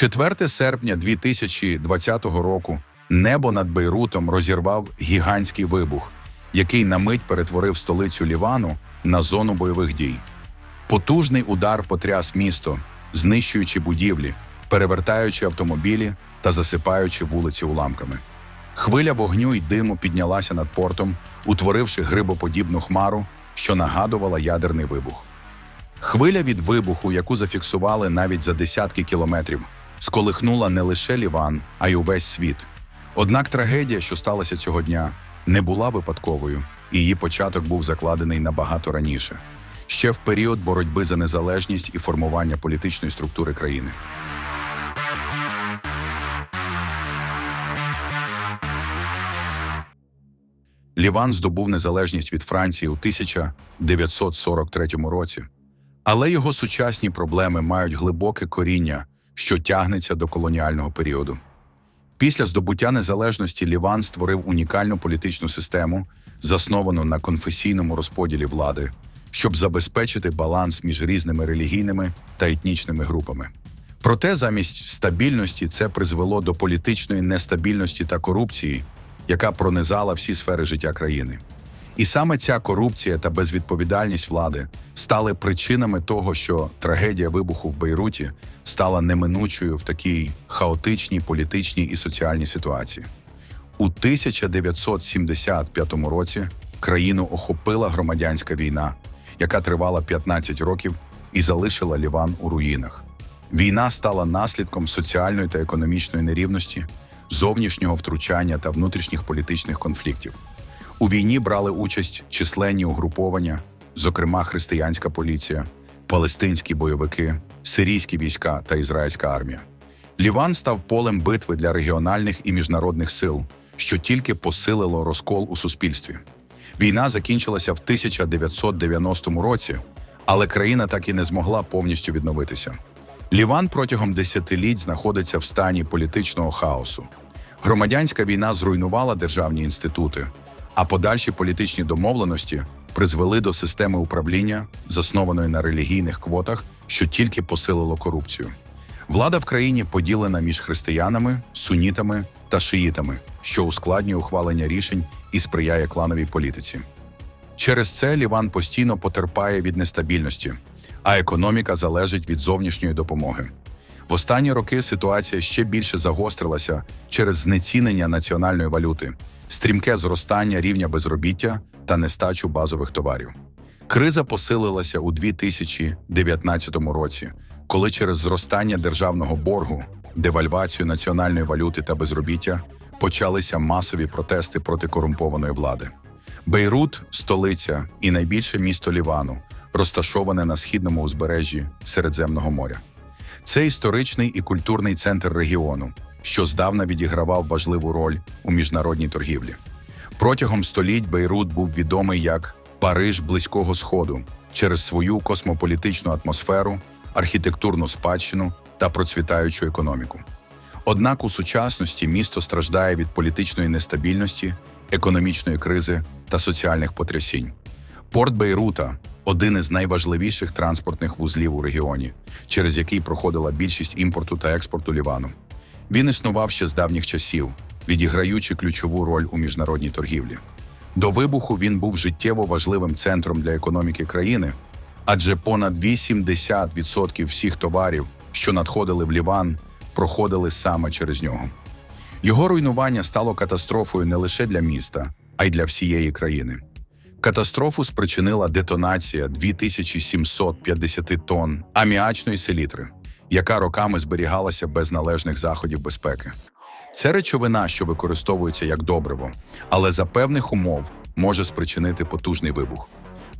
4 серпня 2020 року небо над Бейрутом розірвав гігантський вибух, який на мить перетворив столицю Лівану на зону бойових дій. Потужний удар потряс місто, знищуючи будівлі, перевертаючи автомобілі та засипаючи вулиці уламками. Хвиля вогню й диму піднялася над портом, утворивши грибоподібну хмару, що нагадувала ядерний вибух. Хвиля від вибуху, яку зафіксували навіть за десятки кілометрів, сколихнула не лише Ліван, а й увесь світ. Однак трагедія, що сталася цього дня, не була випадковою, і її початок був закладений набагато раніше, ще в період боротьби за незалежність і формування політичної структури країни. Ліван здобув незалежність від Франції у 1943 році. Але його сучасні проблеми мають глибоке коріння, що тягнеться до колоніального періоду. Після здобуття незалежності Ліван створив унікальну політичну систему, засновану на конфесійному розподілі влади, щоб забезпечити баланс між різними релігійними та етнічними групами. Проте замість стабільності це призвело до політичної нестабільності та корупції, яка пронизала всі сфери життя країни. І саме ця корупція та безвідповідальність влади стали причинами того, що трагедія вибуху в Бейруті стала неминучою в такій хаотичній політичній і соціальній ситуації. У 1975 році країну охопила громадянська війна, яка тривала 15 років і залишила Ліван у руїнах. Війна стала наслідком соціальної та економічної нерівності, зовнішнього втручання та внутрішніх політичних конфліктів. У війні брали участь численні угруповання, зокрема християнська поліція, палестинські бойовики, сирійські війська та ізраїльська армія. Ліван став полем битви для регіональних і міжнародних сил, що тільки посилило розкол у суспільстві. Війна закінчилася в 1990 році, але країна так і не змогла повністю відновитися. Ліван протягом десятиліть знаходиться в стані політичного хаосу. Громадянська війна зруйнувала державні інститути, а подальші політичні домовленості призвели до системи управління, заснованої на релігійних квотах, що тільки посилило корупцію. Влада в країні поділена між християнами, сунітами та шиїтами, що ускладнює ухвалення рішень і сприяє клановій політиці. Через це Ліван постійно потерпає від нестабільності, а економіка залежить від зовнішньої допомоги. В останні роки ситуація ще більше загострилася через знецінення національної валюти, стрімке зростання рівня безробіття та нестачу базових товарів. Криза посилилася у 2019 році, коли через зростання державного боргу, девальвацію національної валюти та безробіття почалися масові протести проти корумпованої влади. Бейрут столиця і найбільше місто Лівану, розташоване на східному узбережжі Середземного моря. Це історичний і культурний центр регіону, що здавна відігравав важливу роль у міжнародній торгівлі. Протягом століть Бейрут був відомий як Париж Близького Сходу через свою космополітичну атмосферу, архітектурну спадщину та процвітаючу економіку. Однак у сучасності місто страждає від політичної нестабільності, економічної кризи та соціальних потрясінь. Порт Бейрута один із найважливіших транспортних вузлів у регіоні, через який проходила більшість імпорту та експорту Лівану. Він існував ще з давніх часів, відіграючи ключову роль у міжнародній торгівлі. До вибуху він був життєво важливим центром для економіки країни, адже понад 80% всіх товарів, що надходили в Ліван, проходили саме через нього. Його руйнування стало катастрофою не лише для міста, а й для всієї країни. Катастрофу спричинила детонація 2750 тонн аміачної селітри, яка роками зберігалася без належних заходів безпеки. Це речовина, що використовується як добриво, але за певних умов може спричинити потужний вибух.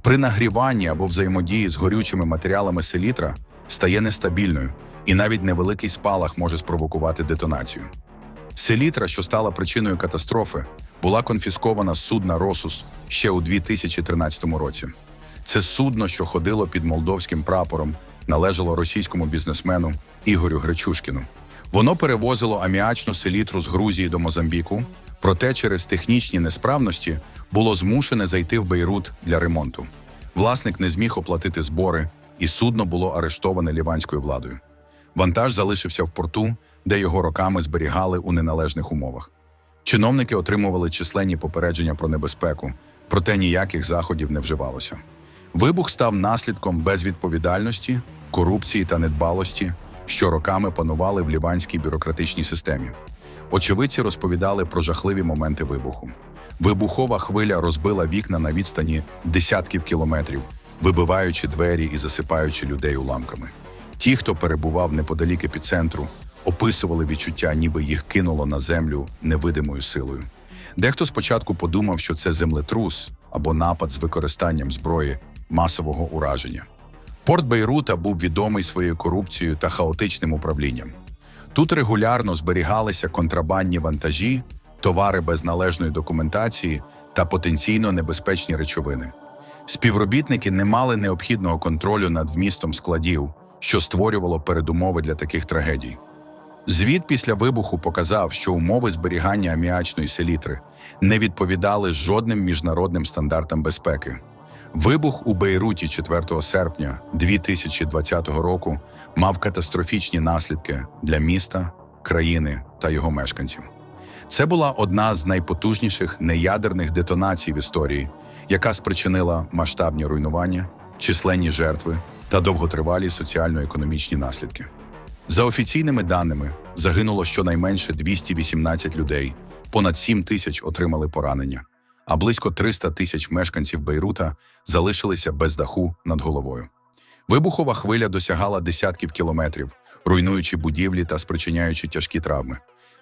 При нагріванні або взаємодії з горючими матеріалами селітра стає нестабільною, і навіть невеликий спалах може спровокувати детонацію. Селітра, що стала причиною катастрофи, була конфіскована з судна Росус ще у 2013 році. Це судно, що ходило під молдовським прапором, належало російському бізнесмену Ігорю Гречушкіну. Воно перевозило аміачну селітру з Грузії до Мозамбіку, проте через технічні несправності було змушене зайти в Бейрут для ремонту. Власник не зміг оплатити збори, і судно було арештоване ліванською владою. Вантаж залишився в порту, де його роками зберігали у неналежних умовах. Чиновники отримували численні попередження про небезпеку, проте ніяких заходів не вживалося. Вибух став наслідком безвідповідальності, корупції та недбалості, що роками панували в ліванській бюрократичній системі. Очевидці розповідали про жахливі моменти вибуху. Вибухова хвиля розбила вікна на відстані десятків кілометрів, вибиваючи двері і засипаючи людей уламками. Ті, хто перебував неподалік епіцентру, описували відчуття, ніби їх кинуло на землю невидимою силою. Дехто спочатку подумав, що це землетрус або напад з використанням зброї масового ураження. Порт Бейрута був відомий своєю корупцією та хаотичним управлінням. Тут регулярно зберігалися контрабандні вантажі, товари без належної документації та потенційно небезпечні речовини. Співробітники не мали необхідного контролю над вмістом складів, що створювало передумови для таких трагедій. Звіт після вибуху показав, що умови зберігання аміачної селітри не відповідали жодним міжнародним стандартам безпеки. Вибух у Бейруті 4 серпня 2020 року мав катастрофічні наслідки для міста, країни та його мешканців. Це була одна з найпотужніших неядерних детонацій в історії, яка спричинила масштабні руйнування, численні жертви та довготривалі соціально-економічні наслідки. За офіційними даними, загинуло щонайменше 218 людей, понад 7 тисяч отримали поранення, а близько 300 тисяч мешканців Бейрута залишилися без даху над головою. Вибухова хвиля досягала десятків кілометрів, руйнуючи будівлі та спричиняючи тяжкі травми.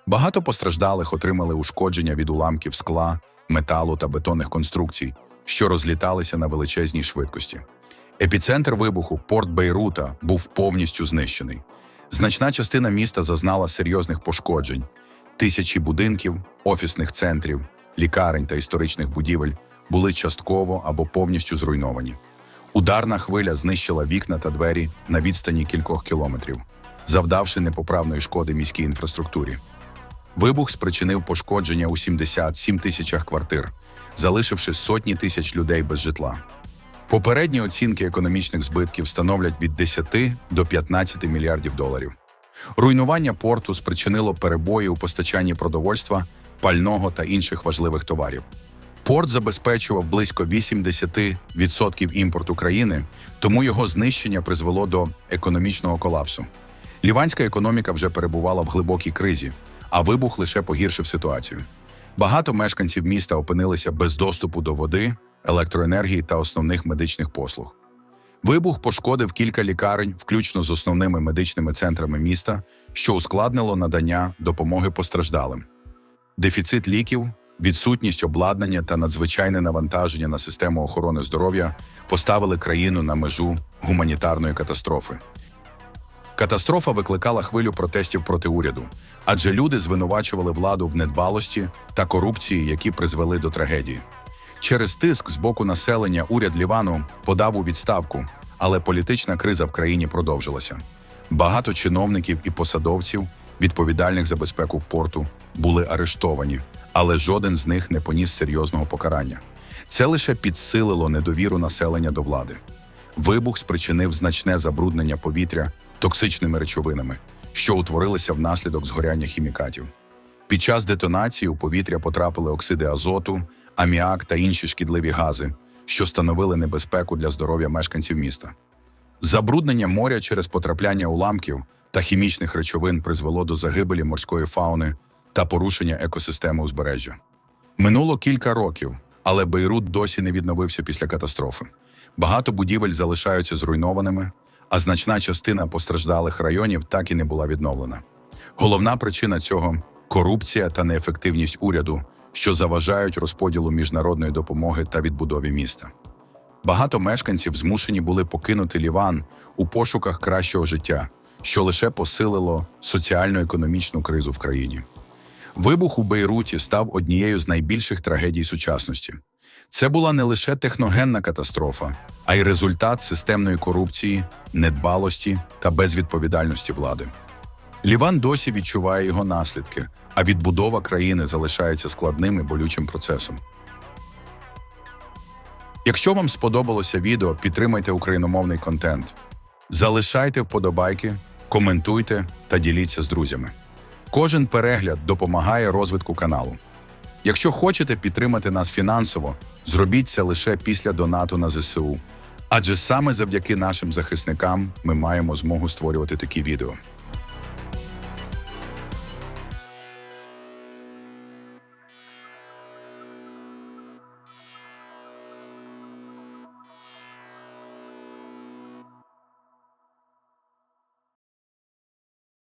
Багато постраждалих отримали ушкодження від уламків скла, металу та бетонних конструкцій, що розліталися на величезній швидкості. Епіцентр вибуху, порт Бейрута, був повністю знищений. Значна частина міста зазнала серйозних пошкоджень. Тисячі будинків, офісних центрів, лікарень та історичних будівель були частково або повністю зруйновані. Ударна хвиля знищила вікна та двері на відстані кількох кілометрів, завдавши непоправної шкоди міській інфраструктурі. Вибух спричинив пошкодження у 77 тисячах квартир, залишивши сотні тисяч людей без житла. Попередні оцінки економічних збитків становлять від 10 до 15 мільярдів доларів. Руйнування порту спричинило перебої у постачанні продовольства, пального та інших важливих товарів. Порт забезпечував близько 80% імпорту країни, тому його знищення призвело до економічного колапсу. Ліванська економіка вже перебувала в глибокій кризі, а вибух лише погіршив ситуацію. Багато мешканців міста опинилися без доступу до води, електроенергії та основних медичних послуг. Вибух пошкодив кілька лікарень, включно з основними медичними центрами міста, що ускладнило надання допомоги постраждалим. Дефіцит ліків, відсутність обладнання та надзвичайне навантаження на систему охорони здоров'я поставили країну на межу гуманітарної катастрофи. Катастрофа викликала хвилю протестів проти уряду, адже люди звинувачували владу в недбалості та корупції, які призвели до трагедії. Через тиск з боку населення уряд Лівану подав у відставку, але політична криза в країні продовжилася. Багато чиновників і посадовців, відповідальних за безпеку в порту, були арештовані, але жоден з них не поніс серйозного покарання. Це лише підсилило недовіру населення до влади. Вибух спричинив значне забруднення повітря токсичними речовинами, що утворилися внаслідок згоряння хімікатів. Під час детонації у повітря потрапили оксиди азоту, аміак та інші шкідливі гази, що становили небезпеку для здоров'я мешканців міста. Забруднення моря через потрапляння уламків та хімічних речовин призвело до загибелі морської фауни та порушення екосистеми узбережжя. Минуло кілька років, але Бейрут досі не відновився після катастрофи. Багато будівель залишаються зруйнованими, а значна частина постраждалих районів так і не була відновлена. Головна причина цього корупція та неефективність уряду, що заважають розподілу міжнародної допомоги та відбудові міста. Багато мешканців змушені були покинути Ліван у пошуках кращого життя, що лише посилило соціально-економічну кризу в країні. Вибух у Бейруті став однією з найбільших трагедій сучасності. Це була не лише техногенна катастрофа, а й результат системної корупції, недбалості та безвідповідальності влади. Ліван досі відчуває його наслідки, а відбудова країни залишається складним і болючим процесом. Якщо вам сподобалося відео, підтримайте україномовний контент, залишайте вподобайки коментуйте та діліться з друзями. Кожен перегляд допомагає розвитку каналу. Якщо хочете підтримати нас фінансово, зробіть це лише після донату на ЗСУ. Адже саме завдяки нашим захисникам ми маємо змогу створювати такі відео.